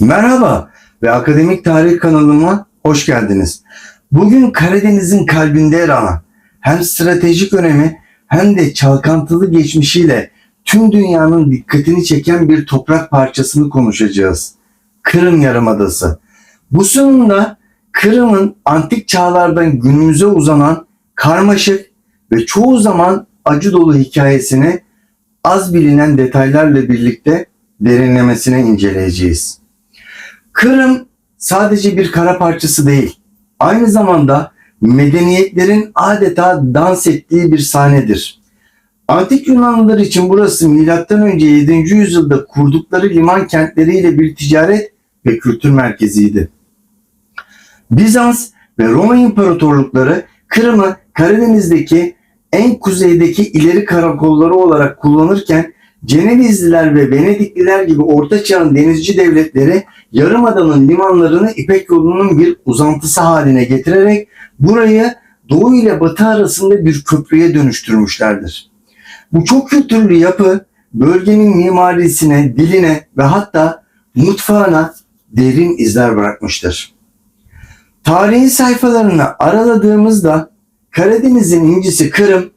Merhaba ve Akademik Tarih kanalıma hoş geldiniz. Bugün Karadeniz'in kalbinde yer alan hem stratejik önemi hem de çalkantılı geçmişiyle tüm dünyanın dikkatini çeken bir toprak parçasını konuşacağız. Kırım Yarımadası. Bu sunumda Kırım'ın antik çağlardan günümüze uzanan karmaşık ve çoğu zaman acı dolu hikayesini az bilinen detaylarla birlikte derinlemesine inceleyeceğiz. Kırım sadece bir kara parçası değil, aynı zamanda medeniyetlerin adeta dans ettiği bir sahnedir. Antik Yunanlılar için burası M.Ö. 7. yüzyılda kurdukları liman kentleriyle bir ticaret ve kültür merkeziydi. Bizans ve Roma İmparatorlukları Kırım'ı Karadeniz'deki en kuzeydeki ileri karakolları olarak kullanırken Cenevizliler ve Venedikliler gibi Orta Çağ'ın denizci devletleri Yarımada'nın limanlarını İpek yolunun bir uzantısı haline getirerek burayı Doğu ile Batı arasında bir köprüye dönüştürmüşlerdir. Bu çok kültürlü yapı bölgenin mimarisine, diline ve hatta mutfağına derin izler bırakmıştır. Tarihin sayfalarını araladığımızda Karadeniz'in incisi Kırım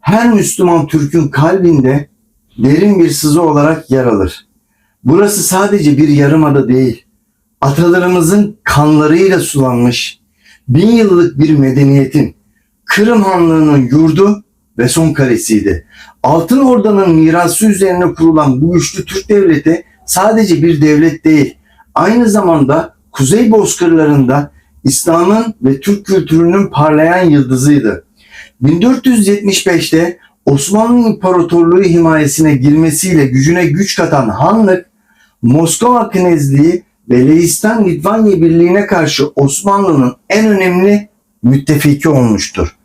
her Müslüman Türk'ün kalbinde derin bir sızı olarak yer alır. Burası sadece bir yarımada değil, atalarımızın kanlarıyla sulanmış bin yıllık bir medeniyetin Kırım Hanlığı'nın yurdu ve son karesiydi. Altın Orda'nın mirası üzerine kurulan bu güçlü Türk devleti sadece bir devlet değil, aynı zamanda Kuzey Bozkırlarında İslam'ın ve Türk kültürünün parlayan yıldızıydı. 1475'te Osmanlı İmparatorluğu himayesine girmesiyle gücüne güç katan Hanlık, Moskova Knezliği ve Leistan Litvanya Birliği'ne karşı Osmanlı'nın en önemli müttefiki olmuştur.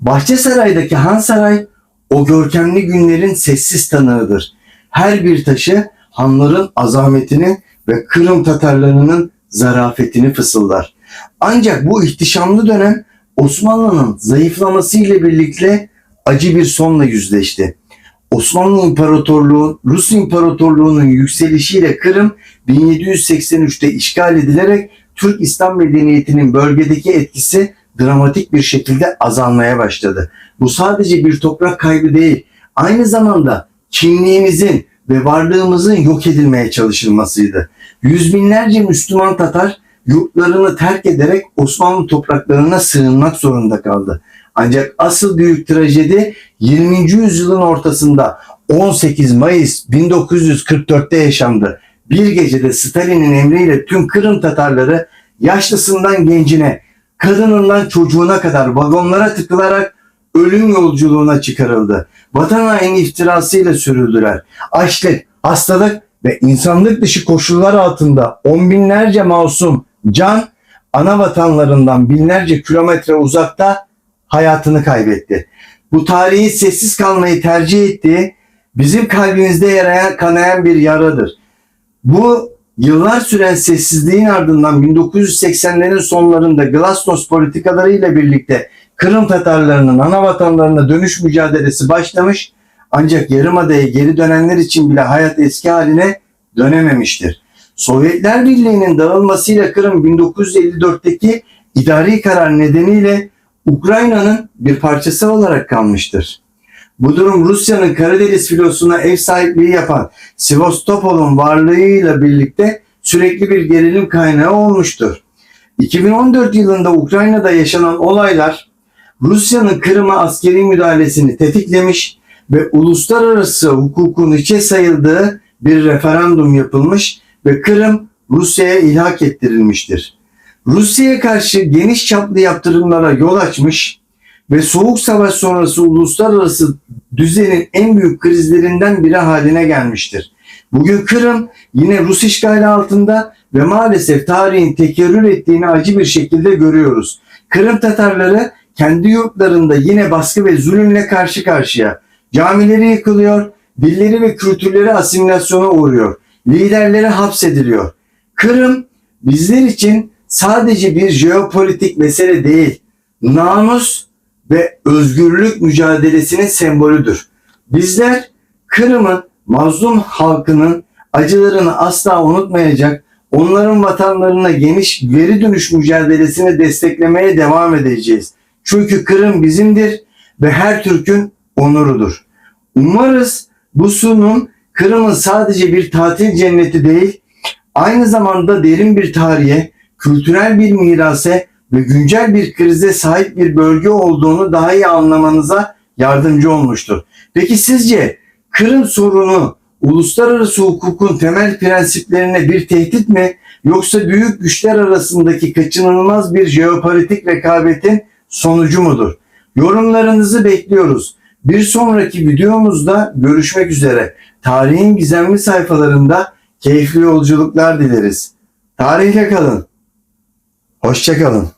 Bahçesaray'daki Han Saray o görkemli günlerin sessiz tanığıdır. Her bir taşı hanların azametini ve Kırım Tatarlarının zarafetini fısıldar. Ancak bu ihtişamlı dönem Osmanlı'nın zayıflaması ile birlikte acı bir sonla yüzleşti. Osmanlı İmparatorluğu, Rus İmparatorluğu'nun yükselişiyle Kırım 1783'te işgal edilerek Türk İslam medeniyetinin bölgedeki etkisi dramatik bir şekilde azalmaya başladı. Bu sadece bir toprak kaybı değil, aynı zamanda kimliğimizin ve varlığımızın yok edilmeye çalışılmasıydı. Yüz binlerce Müslüman Tatar yurtlarını terk ederek Osmanlı topraklarına sığınmak zorunda kaldı. Ancak asıl büyük trajedi 20. yüzyılın ortasında 18 Mayıs 1944'te yaşandı. Bir gecede Stalin'in emriyle tüm Kırım Tatarları yaşlısından gencine, kadınından çocuğuna kadar vagonlara tıkılarak ölüm yolculuğuna çıkarıldı. Vatan haini iftirasıyla sürüldüler. Açlık, hastalık ve insanlık dışı koşullar altında on binlerce masum can ana vatanlarından binlerce kilometre uzakta hayatını kaybetti. Bu tarihi sessiz kalmayı tercih ettiği bizim kalbimizde yarayan kanayan bir yaradır. Bu yıllar süren sessizliğin ardından 1980'lerin sonlarında Glasnost politikalarıyla birlikte Kırım Tatarlarının ana vatanlarına dönüş mücadelesi başlamış ancak Yarımada'ya geri dönenler için bile hayat eski haline dönememiştir. Sovyetler Birliği'nin dağılmasıyla Kırım 1954'teki idari karar nedeniyle Ukrayna'nın bir parçası olarak kalmıştır. Bu durum Rusya'nın Karadeniz filosuna ev sahipliği yapan Sivastopol'un varlığıyla birlikte sürekli bir gerilim kaynağı olmuştur. 2014 yılında Ukrayna'da yaşanan olaylar Rusya'nın Kırım'a askeri müdahalesini tetiklemiş ve uluslararası hukukun içe sayıldığı bir referandum yapılmış ve Kırım Rusya'ya ilhak ettirilmiştir. Rusya'ya karşı geniş çaplı yaptırımlara yol açmış ve Soğuk Savaş sonrası uluslararası düzenin en büyük krizlerinden biri haline gelmiştir. Bugün Kırım yine Rus işgali altında ve maalesef tarihin tekerrür ettiğini acı bir şekilde görüyoruz. Kırım Tatarları kendi yurtlarında yine baskı ve zulümle karşı karşıya. Camileri yıkılıyor, dilleri ve kültürleri asimilasyona uğruyor. Liderleri hapsediliyor. Kırım bizler için sadece bir jeopolitik mesele değil, namus ve özgürlük mücadelesinin sembolüdür. Bizler Kırım'ın mazlum halkının acılarını asla unutmayacak, onların vatanlarına geniş geri dönüş mücadelesini desteklemeye devam edeceğiz. Çünkü Kırım bizimdir ve her Türk'ün onurudur. Umarız bu sunum Kırım'ın sadece bir tatil cenneti değil, aynı zamanda derin bir tarihe, kültürel bir mirase ve güncel bir krize sahip bir bölge olduğunu daha iyi anlamanıza yardımcı olmuştur. Peki sizce Kırım sorunu uluslararası hukukun temel prensiplerine bir tehdit mi yoksa büyük güçler arasındaki kaçınılmaz bir jeopolitik rekabetin sonucu mudur? Yorumlarınızı bekliyoruz. Bir sonraki videomuzda görüşmek üzere. Tarihin gizemli sayfalarında keyifli yolculuklar dileriz. Tarihle kalın. Hoşçakalın.